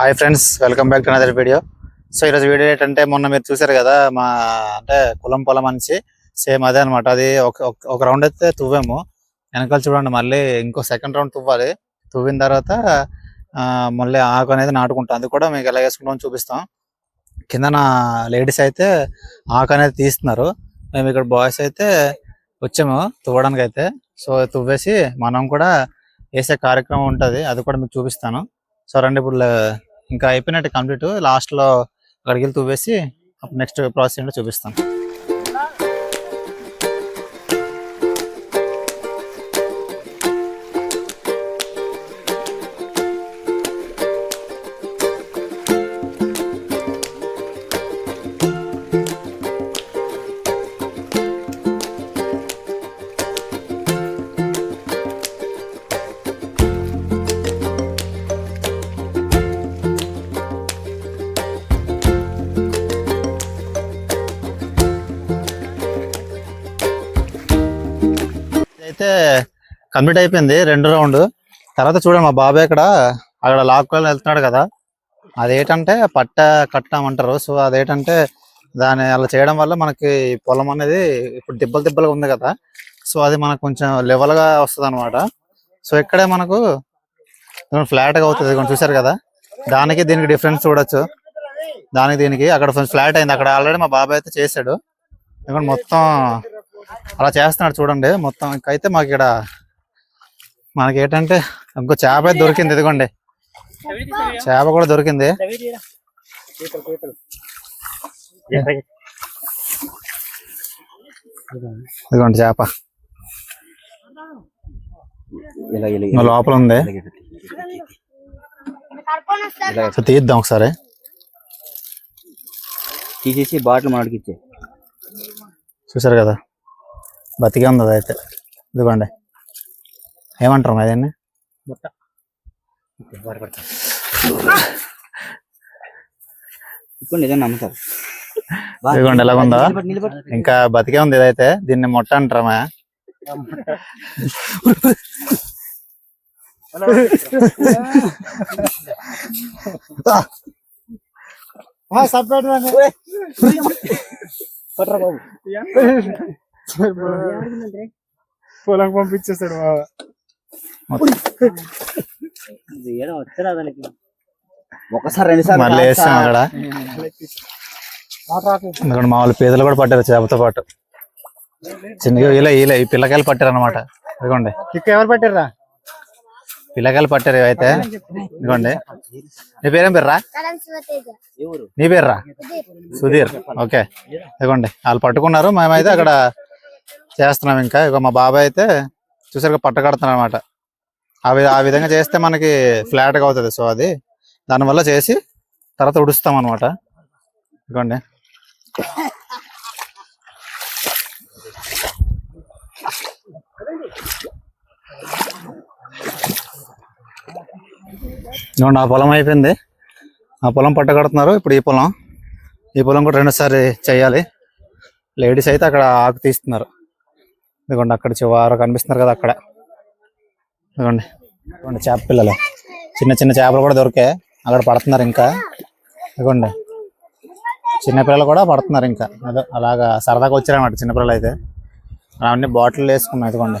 Hi friends welcome back to another video so ఈరోజు video ఏంటంటే మొన్న మీరు చూసారు కదా మా అంటే కులం పొలం అనేసి సేమ్ అదే అనమాట అది ఒక ఒక- రౌండ్ అయితే తువ్వాము. వెనకాల చూడండి మళ్ళీ ఇంకో సెకండ్ రౌండ్ తువ్వాలి. తువ్విన తర్వాత మళ్ళీ ఆకు అనేది నాటుకుంటాం. అది కూడా మీకు ఎలా వేసుకుంటామని చూపిస్తాం. కింద నా లేడీస్ అయితే ఆకు అనేది తీస్తున్నారు. మేము ఇక్కడ బాయ్స్ అయితే వచ్చాము తువ్వడానికి అయితే సో తువ్వేసి మనం కూడా వేసే కార్యక్రమం ఉంటుంది. అది కూడా మీకు చూపిస్తాను. సో రండి ఇప్పుడు ఇంకా అయిపోయినట్టు కంప్లీట్. లాస్ట్లో అక్కడికి వెళ్ళి తువ్వేసి నెక్స్ట్ ప్రాసెస్ ఏంటో చూపిస్తాను. కంప్లీట్ అయిపోయింది రెండు రౌండ్. తర్వాత చూడండి మా బాబాయ్ ఇక్కడ అక్కడ లాక్కొని వెళ్తున్నాడు కదా. అదేంటంటే పట్ట కట్టమంటారు. సో అదేంటంటే దాన్ని అలా చేయడం వల్ల మనకి పొలం అనేది ఇప్పుడు దిబ్బలు దిబ్బలుగా ఉంది కదా. సో అది మనకు కొంచెం లెవెల్గా వస్తుంది అనమాట సో ఇక్కడే మనకు ఫ్లాట్గా అవుతుంది. కొంచెం చూసారు కదా. దానికి దీనికి డిఫరెన్స్ చూడొచ్చు. దానికి దీనికి అక్కడ కొంచెం ఫ్లాట్ అయింది. అక్కడ ఆల్రెడీ మా బాబాయ్ అయితే చేశాడు. ఇక్కడ మొత్తం అలా చేస్తున్నాడు చూడండి. మొత్తం అయితే మాకు ఇక్కడ మనకి ఏంటంటే ఇంకో చేప దొరికింది ఇదిగోండి. చేప కూడా దొరికింది. ఇదిగోండి చేప. లోపల ఉంది. తీద్దాం ఒకసారి. తీసేసి బాటిల్ మనకి ఇచ్చే. చూసారు కదా? బతికే ఉంది అది అయితే ఇదిగోండి. ఏమంటారు అదన్నీ ఇప్పుడు నిజం నమ్ముతారు. బా, ఇదిగోండి ఎలాగుందా నిలబడి, నిలబడి. ఇంకా బతికే ఉంది ఇదైతే దీన్ని మొట్ట అంటారమ్మా. పొలం పంపించేస్తాడు బాబా ఇది ఏదో వచ్చరా దానికి ఒకసారి రెండు సార్లు మళ్ళీ వేస్తాం అక్కడ. ఇక్కడ మామూలు పీదలు కూడా పట్టారు చేపతో పాటు. చిన్నగా ఇలా ఇలా ఈ పిల్లకాయలు పట్టారు అనమాట ఇదిగోండి ఎవరు పట్టారా పిల్లకాయలు పట్టారు ఇవైతే. ఇదిగోండి. నీ పేరేం పేర్రా? నీ పేర్రా? సుధీర్. ఓకే. ఇదిగోండి. వాళ్ళు పట్టుకున్నారు. మేమైతే అక్కడ చేస్తున్నాం ఇంకా. ఇక మా బాబాయ్ అయితే చూసారుగా పట్ట కడుతున్నారు అనమాట ఆ వి- ఆ విధంగా చేస్తే మనకి ఫ్లాట్గా అవుతుంది. సో అది దానివల్ల చేసి తర్వాత ఉడుస్తాం అనమాట ఇదిగోండి. ఇదిగోండి ఆ పొలం అయిపోయింది. ఆ పొలం పట్టగడుతున్నారు ఇప్పుడు ఈ పొలం. ఈ పొలం కూడా రెండోసారి చేయాలి. లేడీస్ అయితే అక్కడ ఆకు తీస్తున్నారు. ఇదిగోండి అక్కడ చివర కనిపిస్తున్నారు కదా అక్కడ. ఇదిగోండి. ఇదిగోండి చేప పిల్లలు. చిన్న చిన్న చేపలు కూడా దొరికాయి అక్కడ పడుతున్నారు ఇంకా. ఇదిగోండి. చిన్నపిల్లలు కూడా పడుతున్నారు ఇంకా. అదే అలాగా సరదాగా వచ్చారన్నమాట చిన్నపిల్లలు అయితే. అవన్నీ బాటిల్ వేసుకున్నాం. ఇదిగోండి.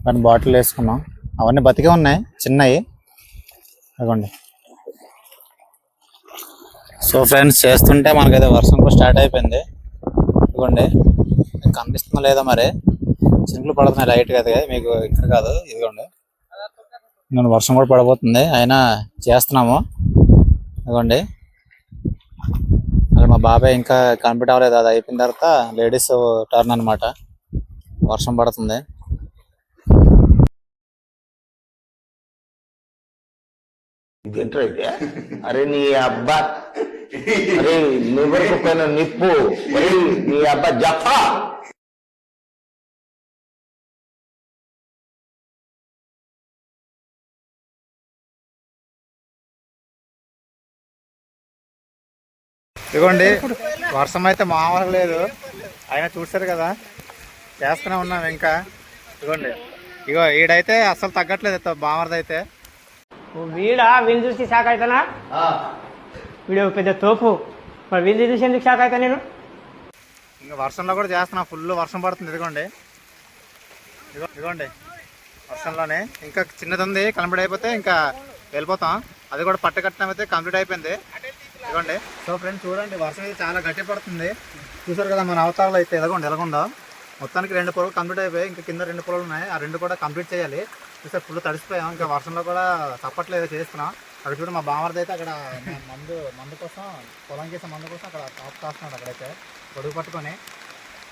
అవన్నీ బాటిల్ వేసుకున్నాం. అవన్నీ బతికే ఉన్నాయి. చిన్నవి. ఇదిగోండి. సో ఫ్రెండ్స్ చేస్తుంటే మనకైతే వర్షం కూడా స్టార్ట్ అయిపోయింది. ఇదిగోండి. కనిపిస్తుందో లేదో మరి. చినుకులు పడుతున్నాయి లైట్గా మీకు ఇక్కడ కాదు ఇదిగోండి. నేను వర్షం కూడా పడబోతుంది అయినా చేస్తున్నాము. ఇదిగోండి. మరి మా బాబాయ్ ఇంకా కంప్లీట్ అవ్వలేదు అది అయిపోయిన తర్వాత లేడీస్ టర్న్ అన్నమాట. వర్షం పడుతుంది. అరే నీ అబ్బా. అరే నిప్పు? ఒరేయ్, నీ అబ్బా జఫా ఇదిగోండి వర్షం అయితే మామూలుగా లేదు. అయినా చూసారు కదా చేస్తూనే ఉన్నాం ఇంకా. ఇదిగోండి ఇగో ఈడైతే అస్సలు తగ్గట్లేదు బామర్ది అయితే ఓ వీడా వీని చూసి షాక్ అవుతానా వీడు పెద్ద తోపు. మరి వీడిని చూసి ఎందుకు షాక్ అవుతా నేను? ఇంకా వర్షంలో కూడా చేస్తున్నా ఫుల్ వర్షం పడుతుంది ఇదిగోండి. ఇదిగో ఇదిగోండి వర్షంలోనే. ఇంకా చిన్నది ఉంది కంప్లీట్ అయిపోతే ఇంకా వెళ్ళిపోతాం. అది కూడా పట్ట కట్టడం అయితే కంప్లీట్ అయిపోయింది. ఇదిగోండి సో ఫ్రెండ్స్ చూడండి వర్షం అయితే చాలా గట్టి పడుతుంది. చూసారు కదా మన అవతారాలు అయితే ఎలాగోండి ఎలాగుందో? మొత్తానికి రెండు పొలాలు కంప్లీట్ అయిపోయాయి. ఇంకా కింద రెండు పొలాలు ఉన్నాయి. ఆ రెండు కూడా కంప్లీట్ చేయాలి. చూసారు ఫుల్ తడిసిపోయాం. ఇంకా వర్షంలో కూడా తప్పట్లేదు చేస్తున్నాం. అక్కడ చూడు మా బామర్ది అయితే అక్కడ మందు మందు కోసం పొలం చేసే మందు కోసం అక్కడ టాప్ కాస్తున్నాడు అక్కడైతే పొడుగు పట్టుకొని.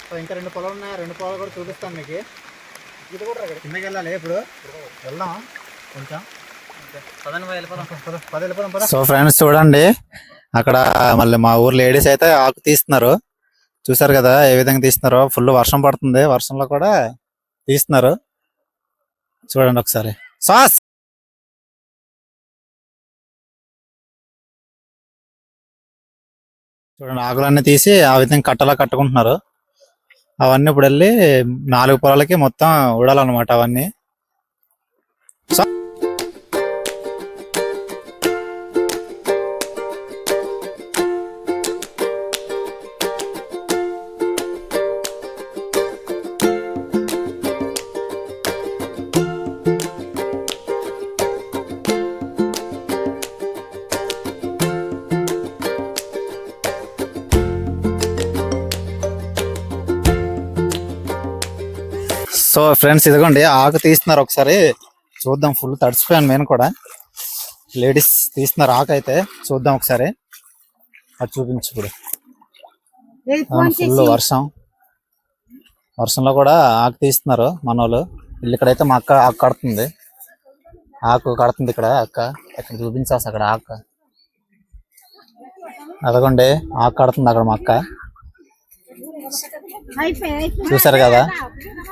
సో ఇంకా రెండు పొలాలు ఉన్నాయి. రెండు పొలాలు కూడా చూపిస్తాను మీకు. ఇది కూడా అక్కడ కిందకి వెళ్ళాలి ఇప్పుడు. వెళ్దాం కొంచెం. సో ఫ్రెండ్స్ చూడండి. అక్కడ మళ్ళీ మా ఊరు లేడీస్ అయితే ఆకు తీస్తున్నారు. చూసారు కదా ఏ విధంగా తీస్తున్నారో. ఫుల్ వర్షం పడుతుంది. వర్షంలో కూడా తీస్తున్నారు. చూడండి ఒకసారి. సాస్! చూడండి ఆకులన్నీ తీసి ఆ విధంగా కట్టలా కట్టుకుంటున్నారు. అవన్నీ ఇప్పుడు వెళ్ళి నాలుగు పొలాలకి మొత్తం ఉడాలన్నమాట అవన్నీ. సో ఫ్రెండ్స్ ఇదిగోండి ఆకు తీస్తున్నారు ఒకసారి. చూద్దాం ఫుల్ తడిసిపోయాను నేను కూడా. లేడీస్ తీస్తున్నారు ఆకు అయితే చూద్దాం ఒకసారి. అది చూపించు ఇప్పుడు. ఫుల్ వర్షం. వర్షంలో కూడా ఆకు తీస్తున్నారు మన వాళ్ళు వీళ్ళు ఇక్కడైతే మా అక్క ఆకు కడుతుంది. ఆకు కడుతుంది ఇక్కడ అక్క. ఇక్కడ చూపించాల్సి అక్కడ ఆకు. అదగోండి ఆకు కడుతుంది అక్కడ మా అక్క. చూసారు కదా?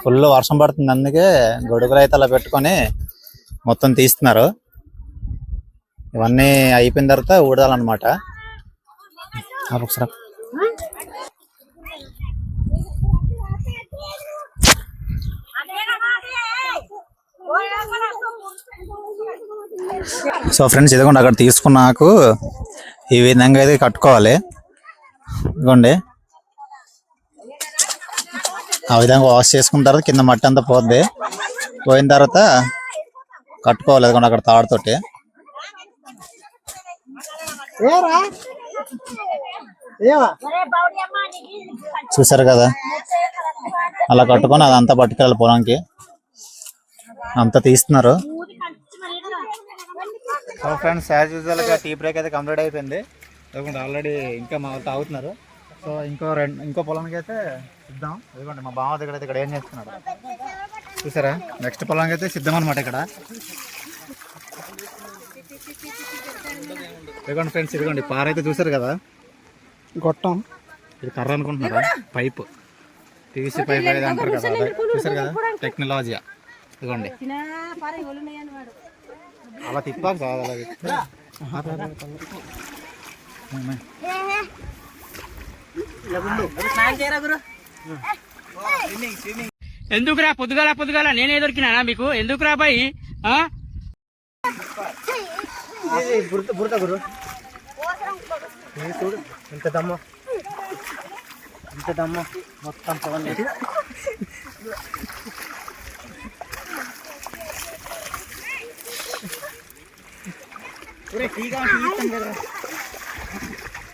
ఫుల్ వర్షం పడుతుంది అందుకే గొడుగులు అయితే అలా పెట్టుకొని మొత్తం తీస్తున్నారు. ఇవన్నీ అయిపోయిన తర్వాత ఊడాలన్నమాట ఒకసారి సో ఫ్రెండ్స్ ఇదిగోండి అక్కడ తీసుకున్నాకు ఈ విధంగా అయితే కట్టుకోవాలి. ఇదిగోండి. ఆ విధంగా వాష్ చేసుకున్న తర్వాత కింద మట్టి అంతా పోద్ది. పోయిన తర్వాత కట్టుకోవాలి అదిగోండి అక్కడ తాడుతోటి. చూసారు కదా? అలా కట్టుకొని అదంతా పట్టుకెళ్ళాలి పొలంకి. అంతా తీస్తున్నారు. ఫ్రెండ్స్ యాజ్ యూజువల్గా టీ బ్రేక్ అయితే కంప్లీట్ అయిపోయింది. ఎందుకంటే ఆల్రెడీ ఇంకా మా తాగుతున్నారు. సో ఇంకో రెండు ఇంకో పొలానికి అయితే సిద్ధం. ఎందుకంటే మా బావ దగ్గర అయితే ఇక్కడ ఏం చేస్తున్నాడు? చూసారా? నెక్స్ట్ పొలానికి అయితే సిద్ధం అనమాట ఇక్కడ. ఇదిగోండి ఫ్రెండ్స్ ఇదిగోండి పార అయితే చూసారు కదా? గొట్టం. ఇది కర్ర అనుకుంటున్నారా? పైప్ పీవీసీ పైప్ అనేది అంటారు కదా చూసారు కదా? టెక్నాలజీ ఇదిగోండి. అలా తిప్పాలి సార్ అలా తిప్పితే. ఎందుకురా? పొద్దుగాల పొద్దుగాల నేనే దొరికినానా మీకు? ఎందుకురా బాయ్? ఆ? బురద గురు. చూడు ఇంత దమ్మ. ఇంత దమ్మ. మొత్తం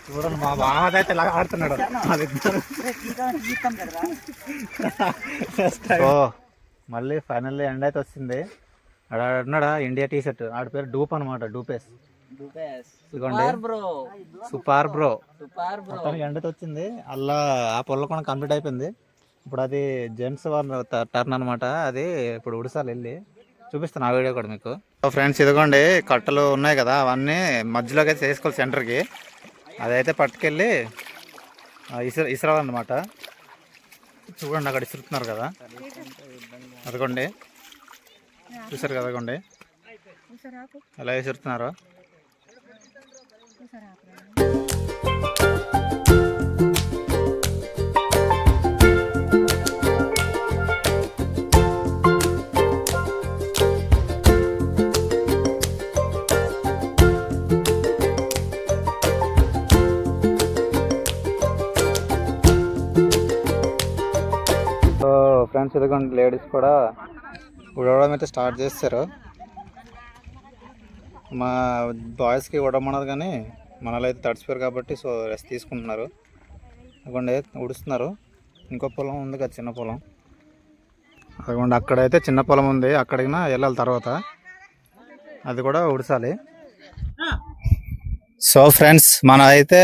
చూడండి మా బావ అయితే ఇలా ఆడుతున్నాడు. సో మళ్ళీ ఫైనల్లీ ఎండ్ అయితే వచ్చింది. ఆడ ఉన్నాడా ఇండియా టీ షర్ట్ ఆడి పేరు డూప్ అనమాట డూపేస్. Super bro. మొత్తానికి ఎండ్ అయితే వచ్చింది. అలా ఆ పొల్ల కూడా కంప్లీట్ అయిపోయింది. ఇప్పుడు అది జెంట్స్ వాళ్ళ టర్న్ అనమాట అది ఇప్పుడు ఉడిసాలు వెళ్ళి చూపిస్తాను ఆ వీడియో కూడా మీకు. ఫ్రెండ్స్ ఇదిగోండి కట్టలు ఉన్నాయి కదా అవన్నీ మధ్యలోకి అయితే చేసుకోవాలి సెంటర్కి అదైతే పట్టుకెళ్ళి ఆ, ఇసుర ఇసరాలన్నమాట. చూడండి అక్కడ ఇసురుతున్నారు కదా. అదిగోండి. చూసారు కదా అదిగోండి. ఎలా విసురుతున్నారు ఫ్రెండ్స్ ఇదిగోండి లేడీస్ కూడా ఉడవడం అయితే స్టార్ట్ చేస్తారు. మా బాయ్స్కి ఉడమన్నది కానీ మనలో అయితే తడిచిపోయారు కాబట్టి సో రెస్ట్ తీసుకుంటున్నారు. అదిగోండి ఉడుస్తున్నారు ఇంకో పొలం ఉంది కదా చిన్న పొలం. అదిగోండి అక్కడైతే చిన్న పొలం ఉంది. అక్కడికి వెళ్ళాలి తర్వాత. అది కూడా ఉడసాలి సో ఫ్రెండ్స్ మన అయితే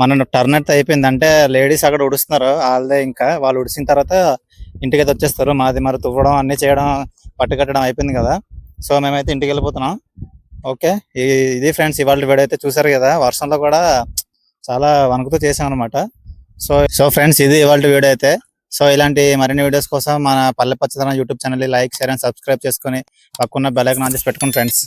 మన టర్న్ అయితే అయిపోయింది. అంటే లేడీస్ అక్కడ ఉడుస్తున్నారు వాళ్ళదే ఇంకా. వాళ్ళు ఉడిసిన తర్వాత ఇంటికి అయితే వచ్చేస్తారు. మాది మరి తువ్వడం అన్ని చేయడం పట్టుకట్టడం అయిపోయింది కదా. సో మేమైతే ఇంటికి వెళ్ళిపోతున్నాం. ఓకే. ఇది ఫ్రెండ్స్ ఇవాళ వీడియో అయితే చూసారు కదా వర్షంలో కూడా చాలా వణుకుతూ చేసాం అనమాట సో సో ఫ్రెండ్స్ ఇది ఇవాళ వీడియో అయితే. సో ఇలాంటి మరిన్ని వీడియోస్ కోసం మన పల్లె పచ్చదనం YouTube channel like share and subscribe చేసుకొని పక్కన బెల్ ఐకాన్ ఆన్ చేసి పెట్టుకోండి ఫ్రెండ్స్.